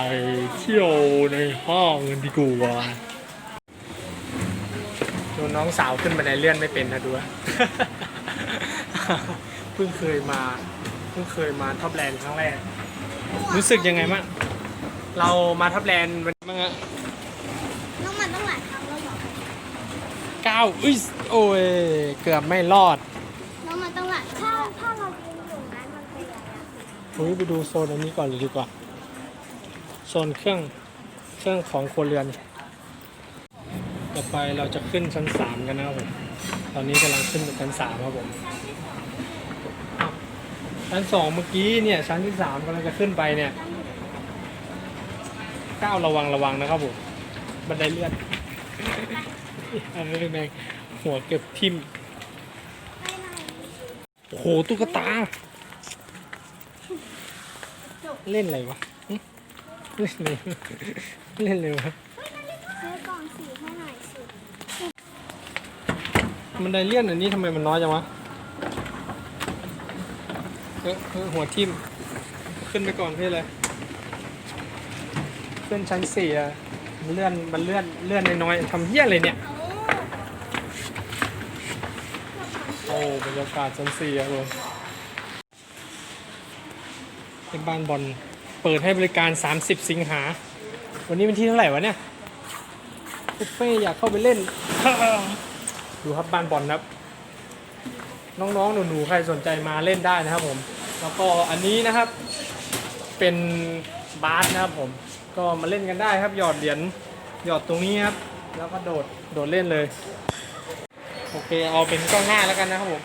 ไปเที่ยวในห้างกันดีกว่าดูน้องสาวขึ้นบันไดเลื่อนไม่เป็นนะดูอะเพิ่งเคยมาเพิ่งเคยมาท็อปแลนด์ครั้งแรก รู้สึกยังไงบ้างเรามาท็อปแลนด์วันนี้บ้างอะน้องมันต้องหลายครั้งแล้วเหรอเก้าอุ้ยโอ้ยเกือบไม่รอดน้องมันต้องหลายถ้าถ้าเรายืนอยู่นั้นมันเป็นอะไรอะเฮ้ยไปดูโซนอันนี้ก่อนเลยดีกว่า โซนเครื่องเครื่องของครัวเรือน ต่อไปเราจะขึ้นชั้นสามกันนะครับผมตอนนี้กำลังขึ้นชั้นสามครับผมชั้นสองเมื่อกี้เนี่ยชั้นที่สามกำลังจะขึ้นไปเนี่ยก้าวระวังระวังนะครับผมบันไดเลื่อนอันนี้แม่งหัวเก็บทิ่มโหตุ๊กตา เล่นอะไรวะ เล่นอะไรวเล่นอะไรวะซื้อกล่องสีให้หน่อยสิมันไดเลื่อนอันนี้ทำไมมันน้อยจังวะเออเออหัวทิ่มขึ้นไปก่อนเพื่ออะไรขึ้นชั้นสี่อะมันเลื่อนมันเลื่อนเลื่อนน้อยๆทำเหี้ยอะไรเนี่ย โอ้บรรยากาศชั้นสี่ครับผมเป็นบ้านบอล เปิดให้บริการ 30 สิงหา วันนี้เป็นที่เท่าไหร่วะเนี่ยบุฟเฟ่อยากเข้าไปเล่น ดูครับบ้านบอลนะครับ น้องๆ หนูๆ ใครสนใจมาเล่นได้นะครับผม แล้วก็อันนี้นะครับเป็นบาสนะครับผม ก็มาเล่นกันได้ครับ หยอดเหรียญหยอดตรงนี้ครับ แล้วก็โดดโดดเล่นเลย โอเคเอาเป็นกล้องหน้าแล้วกันนะครับผม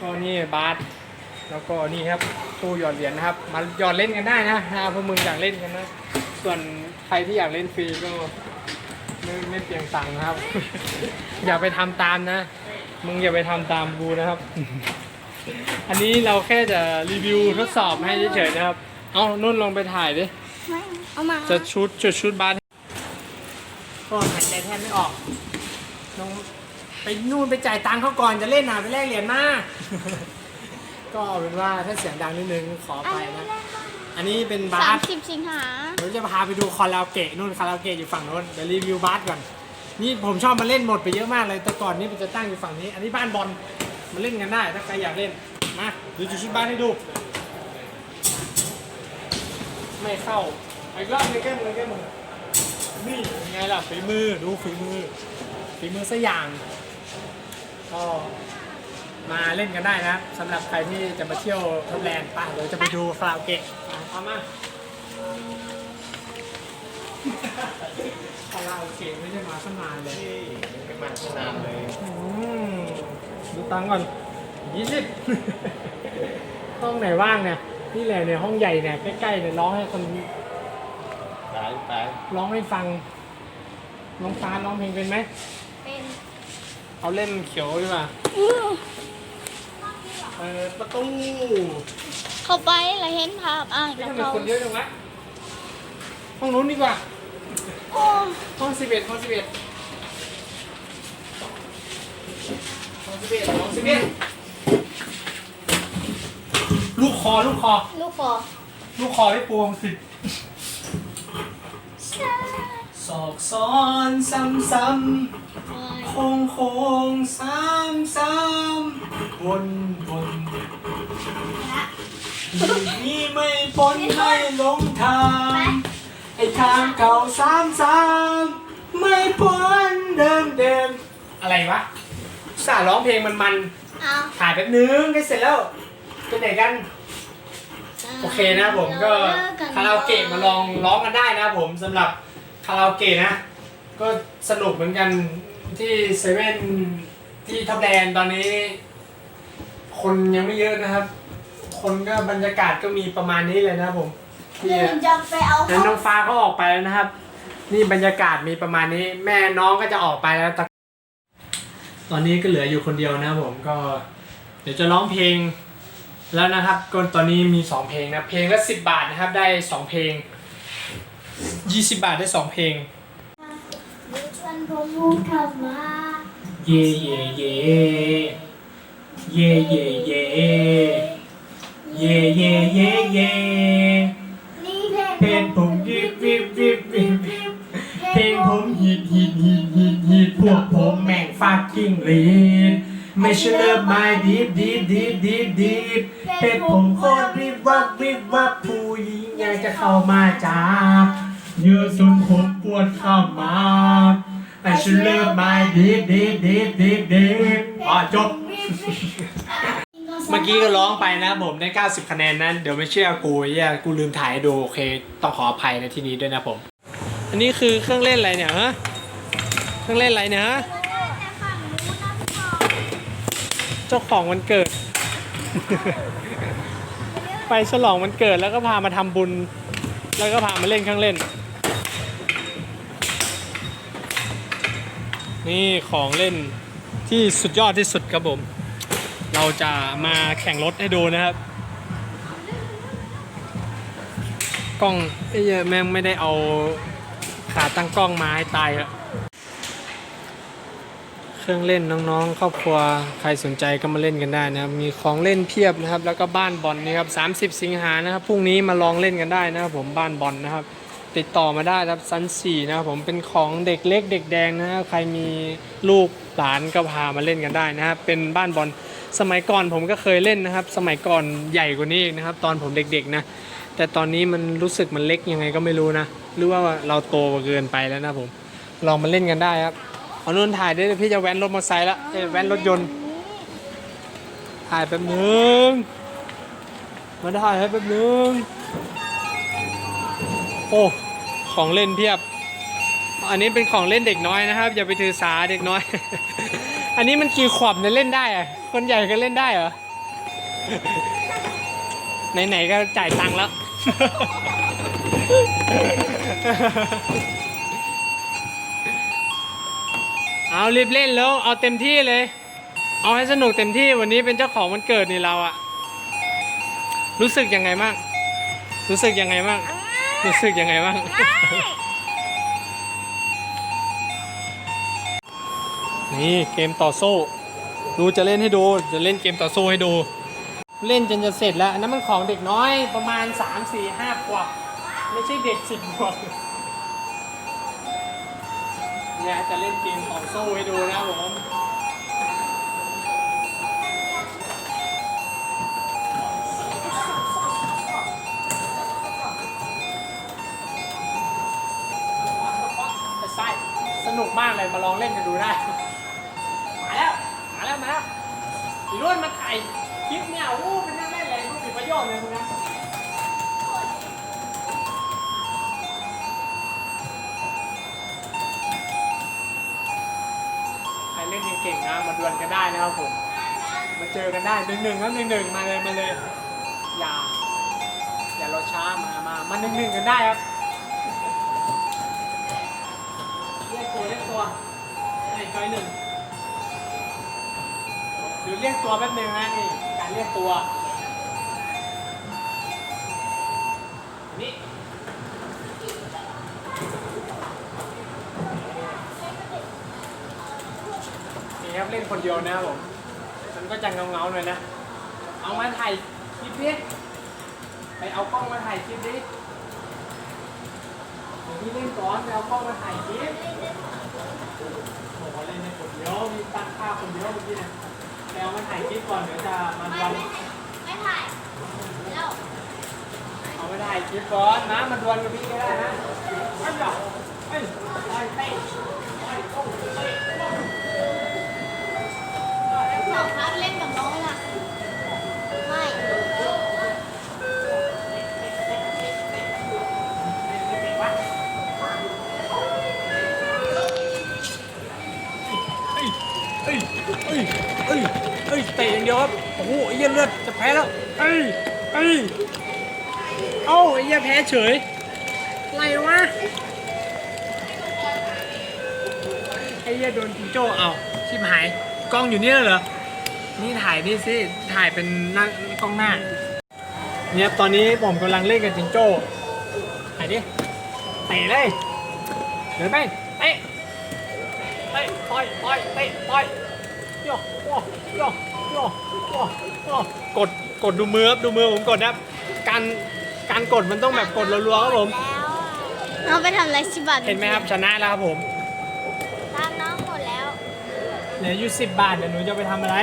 ก็นี่บาสแล้วก็นี่ครับ ตู้หยอดเหรียญนะครับ มาหยอดเล่นกันได้นะถ้าพวกมึงอยากเล่นกันนะ ส่วนใครที่อยากเล่นฟรีก็ไม่ไม่เปลียงตังค์นะครับ อย่าไปทำตามนะ มึงอย่าไปทำตามกูนะครับ อันนี้เราแค่จะรีวิวทดสอบให้เฉยๆนะครับ เอานุ่นลองไปถ่ายดิไม่เอามา จะชุดจะชุดบาสก็หายใจแทบไม่ออกน้องไปนู่นไปจ่ายตังค์เขาก่อนจะเล่นน่ะไปแลกเหรียญมา ก็เอาเป็นว่าถ้าเสียงดังนิดนึงขอออันภัยนี้นะเล่นอันนี้เป็นบาสามสสิบสิงหาเดี๋ยวจะพาไปดูคาราโอเกะนู่นคาราโอเกะอยู่ฝั่งนู้นเดี๋ยวรีวิวบาสก่อน นี่ผมชอบมาเล่นหมดไปเยอะมากเลยแต่ก่อนนี่มันจะตั้งอยู่ฝั่งนี้ อันนี้บ้านบอลมาเล่นกันได้ถ้าใครอยากเล่นมาดูจุดชุดบ้านให้ดู ไม่เข้าอีกรอบหนึงแก้มือแก้มือนี่ยังไงล่ะฝีมือดูฝีมือฝีมือสักอย่างก็ มาเล่นกันได้นะสำหรับใครที่จะมาเที่ยวทอปแลนด์ป่ะเดี๋ยวจะไปดูคาราโอเกะมาเอามาคาราโอเกะไม่ได้มาตั้งนานเลยไม่มาตั้งนานเลยอืมดูตังค์ก่อนยี่สิบห้องไหนว่างเนี่ยนี่แหละเนี่ยห้องใหญ่เนี่ยใกล้ๆเนี่ยร้องให้คนตายไปร้องให้ฟังน้องฟ้าร้องเพลงเป็นไหมเป็นเอาเล่นเขียวดีกว่าอื้อ เปิดประตูเข้าไปแล้วเห็นภาพอ่างนี่แล้วทำไมเขาคนเยอะจังวะห้องนู้นดีกว่า โอ้ห้องสิบเอ็ดห้องสิบเอ็ดห้องสิบเอ็ดห้องสิบเอ็ดลูกคอลูกคอ ลูกคอลูกคอให้ปวงสิ ศอกซ้อนซ้ำซ้ำโค้งโค้งซ้ำซ้ำวนวนนี่ไม่พ้นไม่หลงทางไอ้ทางเก่าซ้ำซ้ำไม่พ้นเดิมเดิมอะไรวะอุตสาห์ร้องเพลงมันมันเอาๆถ่ายแป๊บนึงได้เสร็จแล้วไปไหนกันโอเคนะครับผมก็คาราโอเกะมาลองร้องกันได้นะครับผมสำหรับ คาราโอเกะนะ ก็สนุกเหมือนกันที่เซเว่นที่ทับแลนด์ตอนนี้ คนยังไม่เยอะนะครับ คนก็บรรยากาศก็มีประมาณนี้เลยนะครับผมที่เดินจะไปเอานั้นน้องฟ้าก็ออกไปแล้วนะครับ นี่บรรยากาศมีประมาณนี้ แม่น้องก็จะออกไปแล้วแต่ตอนนี้ก็เหลืออยู่คนเดียวนะครับผมก็ เดี๋ยวจะร้องเพลงแล้วนะครับก็ตอนนี้มี2เพลงนะเพลงละ10บาทนะครับได้2เพลง 20บาทได้2เพลงเดี๋ยวฉันคงรู้ทำมาเย่เย่เย่เย่เย่เย่เย่เย่เย่เย่นี่เพลงเพลงผมยิบวิบบีบบีบเพลงผมฮิตฮิตฮิตฮิตฮิตพวกผมแม่งฟักกิ้งลีดไม่ใช่เลิฟไม่ดีบดีบดีบดีบดีบเพลงผมโคตรวิบวับวิบวับผู้หญิงอยากจะเข้ามาจับ เยอะจนผมปวดเข้ามาไอ้ฉันเลิฟไม่ดีบดีบดีบดีบดีบอ๋อจบ เมื่อกี้ก็ร้องไปนะผมได้ 90 คะแนนนั้น เดี๋ยวไม่เชื่อกูไอ้เหี้ยกูลืมถ่ายให้ดูโอเค ต้องขออภัยในที่นี้ด้วยนะผม อันนี้คือเครื่องเล่นอะไรเนี่ยฮะ เครื่องเล่นอะไรเนี่ยฮะ เจ้าของวันเกิด ไปฉลองวันเกิดแล้วก็พามาทำบุญ แล้วก็พามาเล่นเครื่องเล่น นี่ของเล่นที่สุดยอดที่สุดครับผม เราจะมาแข่งรถให้ดูนะครับ กล้องไอ้เหี้แม่งไม่ได้เอาขาตั้งกล้องมาให้ตายอะเครื่องเล่นน้องๆ ครอบครัวใครสนใจก็มาเล่นกันได้นะครับ มีของเล่นเพียบนะครับ แล้วก็บ้านบอลนี่ครับ30 สิงหานะครับพรุ่งนี้มาลองเล่นกันได้นะครับผมบ้านบอลนะครับ ติดต่อมาได้ครับซันสี่นะครับผมเป็นของเด็กเล็กเด็กแดงนะครับใครมีลูกหลานก็พามาเล่นกันได้นะครับเป็นบ้านบอลสมัยก่อนผมก็เคยเล่นนะครับ สมัยก่อนใหญ่กว่านี้อีกนะครับ ตอนผมเด็กๆนะแต่ตอนนี้มันรู้สึกมันเล็กยังไงก็ไม่รู้นะหรือว่าเราโตเกินไปแล้วนะผมลองมาเล่นกันได้ครับเอานุ่นถ่ายด้วยพี่จะแว้นรถมอเตอร์ไซค์ละเอ้ยแว้นรถยนต์ ถ่ายแป๊บนึงมาถ่ายให้แป๊บนึง โอ้ของเล่นเพียบ อันนี้เป็นของเล่นเด็กน้อยนะครับ อย่าไปถือสาเด็กน้อย อันนี้มันกี่ขวบเนี่ยเล่นได้อะคนใหญ่ก็เล่นได้เหรอไหนๆก็จ่ายตังค์แล้ว เอารีบเล่นแล้วเอาเต็มที่เลย เอาให้สนุกเต็มที่วันนี้เป็นเจ้าของวันเกิดนี่เราอะรู้สึกยังไงบ้างรู้สึกยังไงบ้าง รู้สึกยังไงบ้าง นี่เกมต่อสู้ ดูจะเล่นให้ดู จะเล่นเกมต่อสู้ให้ดู เล่นจนจะเสร็จแล้ว อันนั้นมันของเด็กน้อยประมาณ 3 4 5ขวบ ไม่ใช่เด็กสิบขวบเนี่ยจะเล่นเกมต่อสู้ให้ดูนะครับผม ลยรู้สึกประโยชน์เลยคุณนะใครเล่นเก่งๆนะมาดวลกันได้นะครับผม มาเจอกันได้หนึ่งหนึ่งแล้วหนึ่งหนึ่งมาเลยมาเลย อย่า อย่ารอช้ามามามาหนึ่งหนึ่งกันได้ครับเรียกตัวเรียกตัวไอ้จอยหนึ่งหรือเรียกตัวแป๊บนึงนะนี่การเรียกตัว ครับเล่นคนเดียวนะครับผมมันก็จะเงาเงาๆหน่อยนะ เอามาถ่ายคลิปดิไปเอากล้องมาถ่ายคลิปดิเดี๋ยวพี่เล่นก่อนไปเอากล้องมาถ่ายคลิปบอกว่าเล่นในคนเดียวมีตั้งค่าคนเดียวเมื่อกี้เนี่ยแต่เอามาถ่ายคลิปก่อนเดี๋ยวจะมาไม่ดวลไม่ถ่ายแล้วเอามาถ่ายคลิปก่อนนะมาดวลกับพี่ก็ได้นะเอ้ยเอ้ยเอ้ยเตะเอ้ยโอ้เตะ โอ้หนูครับเล่นกับน้องล่ะ ไม่เตะวะเอ้ยเอ้ยเอ้ยเอ้ยเอ้ยเตะอย่างเดียวครับ โอ้โหไอ้เหี้ยเลือดจะแพ้แล้ว เอ้ยเอ้ยเอ้าไอ้เหี้ยแพ้เฉยอะไรวะ ไอ้เหี้ยโดนจิงโจ้เอาชิบหาย กล้องอยู่นี่แล้วเหรอ นี่ถ่ายนี่สิ ถ่ายเป็นหน้ากล้องหน้า เนี่ยตอนนี้ผมกำลังเล่นกับจิงโจ้ถ่ายดิเตะเลยเดินไปเตะเตะต่อยต่อยเตะต่อยโยโยโยโยโยโยกดกดดูมือครับดูมือผมกดนะครับการการกดมันต้องแบบกดรัวๆครับผมแล้วเอาไปทำอะไรสิบบาทเห็นไหมครับชนะแล้วครับผม ตามน้องหมดแล้ว เหลืออยู่สิบบาทเดี๋ยวหนูจะไปทำอะไร